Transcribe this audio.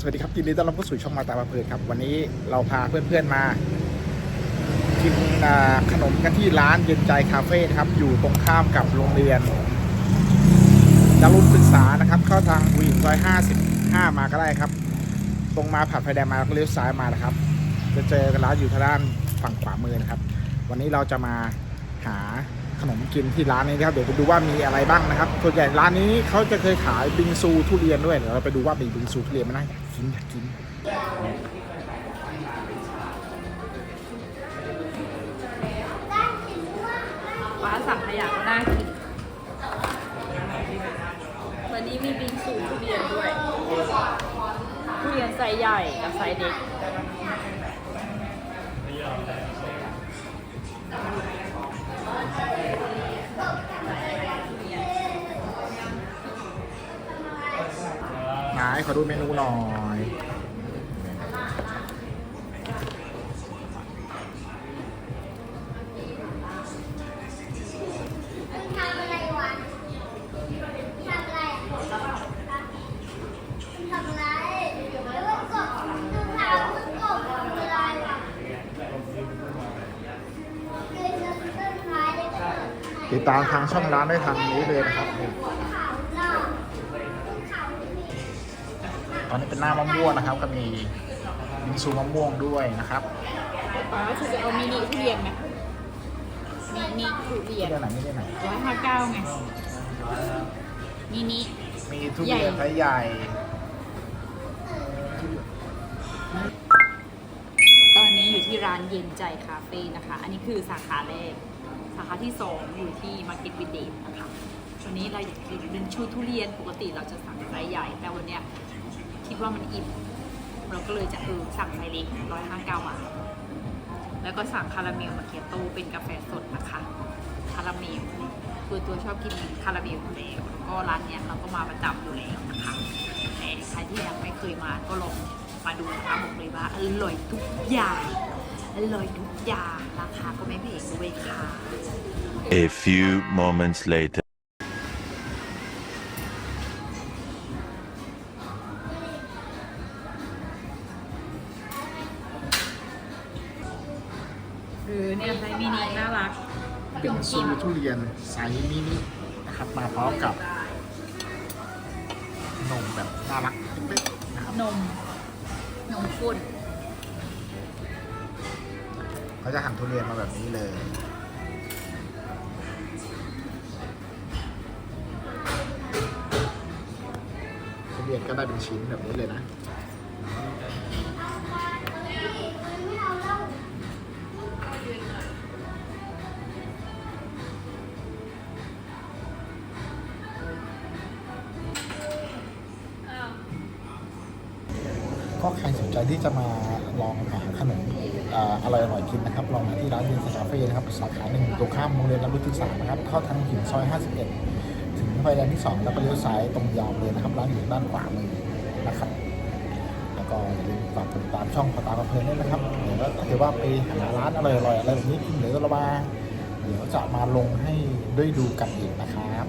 สวัสดีครับยินดีต้อนรับเข้าสู่ช่องมาตาบาเพลินครับ วันนี้เราพาเพื่อนๆมากินขนมกันที่ร้านเย็นใจคาเฟ่ครับ อยู่ตรงข้ามกับโรงเรียนดารุณศึกษานะครับ เข้าทางบุญซอย55มาก็ได้ครับ ตรงมาผ่านไฟแดงมาแล้วก็เลี้ยวซ้ายมานะครับ จะเจอกันร้านอยู่ทางด้านฝั่งขวามือนะครับ วันนี้เราจะมาหา ขนมกินที่ร้านนี้นะครับเดี๋ยวไปดูว่ามีอะไรบ้างนะครับส่วนใหญ่ร้านนี้เขาจะเคยขายบิงซูทุเรียนด้วยเดี๋ยวเราไปดูว่ามีบิงซูทุเรียนไหมนะอยากกินอยากกินฟ้าสั่งขยะก็น่ากินวันนี้มีบิงซูทุเรียนด้วยทุเรียนไซส์ใหญ่กับไซส์เด็ก ไหนขอดูเมนูหน่อย ติดตามทางช่องร้านได้ทางนี้เลยนะครับนี่ขาวหน้าขาวมีตอนนี้เป็นหน้ามะม่วงนะครับ ก็มีบิงซูมะม่วงด้วยนะครับฟ้าคือจะเอามินิทุเรียนไหมมินิทุเรียนเรื่องไหนไม่ได้ไหนร้อยห้าเก้าไงมินิมีทุเรียนใหญ่ไซส์ใหญ่ตอนนี้อยู่ที่ร้านเย็นใจคาเฟ่นะคะ อันนี้คือสาขาแรก สาขาที่สองอยู่ที่มาร์เก็ตวิดเดย์นะคะวันนี้เราอยากกินเป็นชูทุเรียนปกติเราจะสั่งไซส์ใหญ่ แต่วันเนี้ยคิดว่ามันอิ่มเราก็เลยจะเออสั่งไซส์เล็กร้อยห้าเก้าบาทแล้วก็สั่งคาราเมลมาเคียโตเป็นกาแฟสดนะคะคาราเมลคือตัวชอบกินคาราเมลอยู่แล้วแล้วก็ร้านเนี้ยเราก็มาประจำอยู่แล้วนะคะแต่ใครที่ยังไม่เคยมาก็ลองมาดูนะคะบอกเลยว่าอร่อยทุกอย่างอร่อยทุกอย่างราคาก็ไม่แพงด้วยค่ะ A few moments later. หรือเนี่ยไซส์มินิน่ารักบิงซูทุเรียนไซส์มินินะครับมาพร้อมกับ นมแบบน่ารักเล็กๆนะครับนม นมข้นเขาจะหั่นทุเรียนมาแบบนี้เลย ทุเรียนก็ได้เป็นชิ้นแบบนี้เลยนะก็ใครสนใจที่จะมาลองหาขนมอ่าอร่อยๆกินนะครับ ลองมาที่ร้านเย็นสคาเฟ่นะครับ สาขาหนึ่งตรงข้ามโรงเรียนรับรู้ศึกษานะครับ เข้าทางหินซอย 51 ไฟแดงที่2แล้วก็เลี้ยวซ้ายตรงยาวเลยนะครับร้านอยู่ด้านขวามือนะครับแล้วก็อย่าลืมฝากติดตามช่องปตาเพลินด้วยนะครับเดี๋ยวก็ถือว่าไปหาร้านอร่อยๆอะไรแบบนี้กินเดี๋ยวเรามาเดี๋ยวจะมาลงให้ด้วยดูกันอีกนะครับ